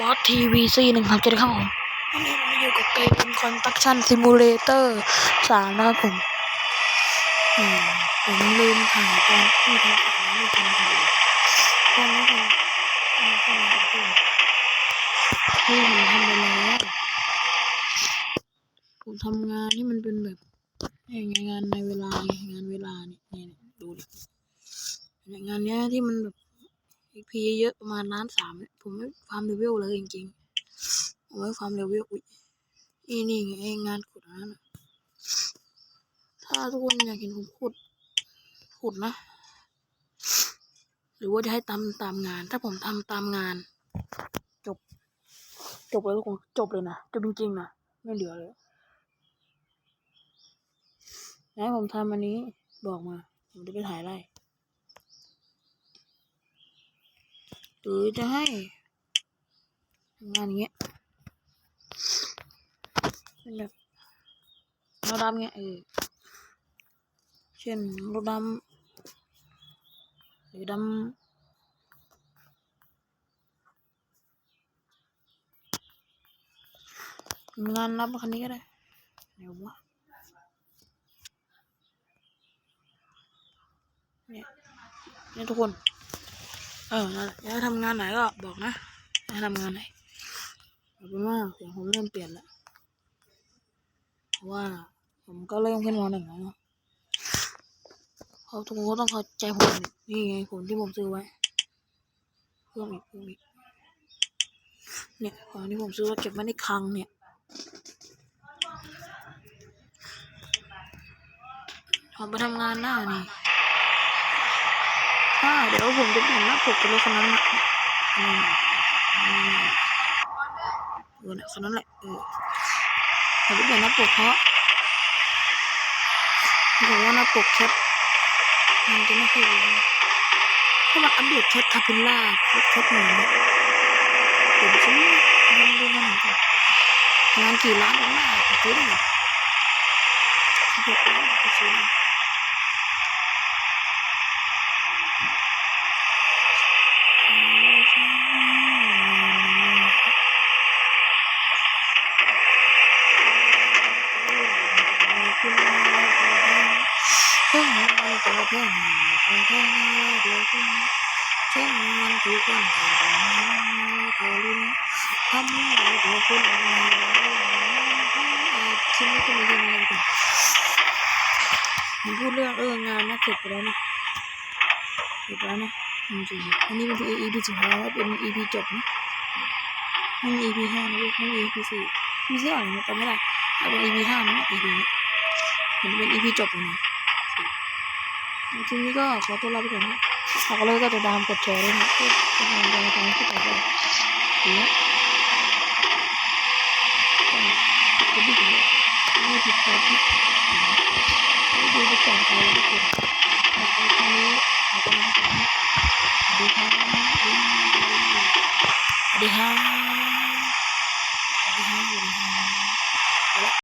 บอสทีวีซีหนึ่งครับเจ็ดครับผมวันนี้เราอยู่กับเกมคอนตักชั่นซิมูเลเตอร์สามนะครับผมผมลืมถ่ายตอนที่ทำสามไม่ทันถ่ายตอนนี้ผมตอนนี้ผมทำที่ผมทำไปแล้วผมทำงานที่มันเป็นแบบงานในเวลางานเวลาเนี่ยดูดิงานเนี้ยที่มันแบบ XP เยอะๆประมาณล้านสามเนี่ยผมไม่ฟาร์มเลเวลเลยจริงๆผมไม่ฟาร์มเลเวลอุ้ยนี่นี่ไงไอ้งานขุดนั้นน่ะถ้าทุกคนอยากเห็นผมขุด ขุดนะ หรือว่าจะให้ตามตามงาน ถ้าผมทำตามงาน จบ จบเลยทุกคนจบเลยนะจบจริงๆนะไม่เหลือเลยให้ผมทำอันนี้บอกมา ผมจะไปถ่ายไร่ หรือจะให้ทำงานอย่างเงี้ยเป็นแบบรถดำเงี้ยเออเช่นรถดำหรือดำงานรับคันนี้ก็ได้เดี๋ยววะเนี่ยเนี่ยทุกคน เออนะอยากทำงานไหนก็บอกนะอยากทำงานไหนเอาเป็นว่าเสียงผมเริ่มเปลี่ยนแล้วเพราะว่า ผมก็เริ่มขึ้นมหนึ่งแล้วเนาะเขาทุกคนต้องเข้าใจผมนี่ไงผลที่ผมซื้อไว้เพิ่มอีกเพิ่มอีกเนี่ยของที่ผมซื้อไว้เก็บไว้ในคลังเนี่ยผมไปทำงานหน้านี่ อ่าเดี๋ยวผมจะเปลี่ยนหน้าปกเป็นรถคันนั้นนะอืมอืมเออเนี่ยคันนั้นแหละเออผมจะเปลี่ยนหน้าปกเพราะผมว่าหน้าปกแคปมันจะไม่ค่อยดีถ้ามันอัปเดตแคปคาปิลล่าแคปหนึ่งเนี่ยผมซื้อมันดูมันเหมือนกันประมาณกี่ล้านดอลลาร์ผมซื้อได้สิบหกล้านผมซื้อได้ เพ่งมันตัวเพ่งตัวเพ่งเดียวเพ่งเพ่งมันถูกกันพอลุ้นทำให้ตัวคุณชิ้นนี้ก็มีแค่นี้กัน ผมพูดเรื่องเอองานนะเสร็จไปแล้วนะเสร็จแล้วนะจริงอันนี้มัน EP สุดท้ายแล้วเป็น EP จบนะไม่มี EP ห้านะลูกไม่มี EP สี่มีเสื้ออะไรนะจำไม่ได้ถ้าเป็น EP ห้านะ EP นี้ teman-teman ini coba ini kok kotor lagi kan kalau kita udah dalam kotoran itu teman-teman kamu kita ya jadi ini bisa ini bisa kalau itu kalau kamu akan ada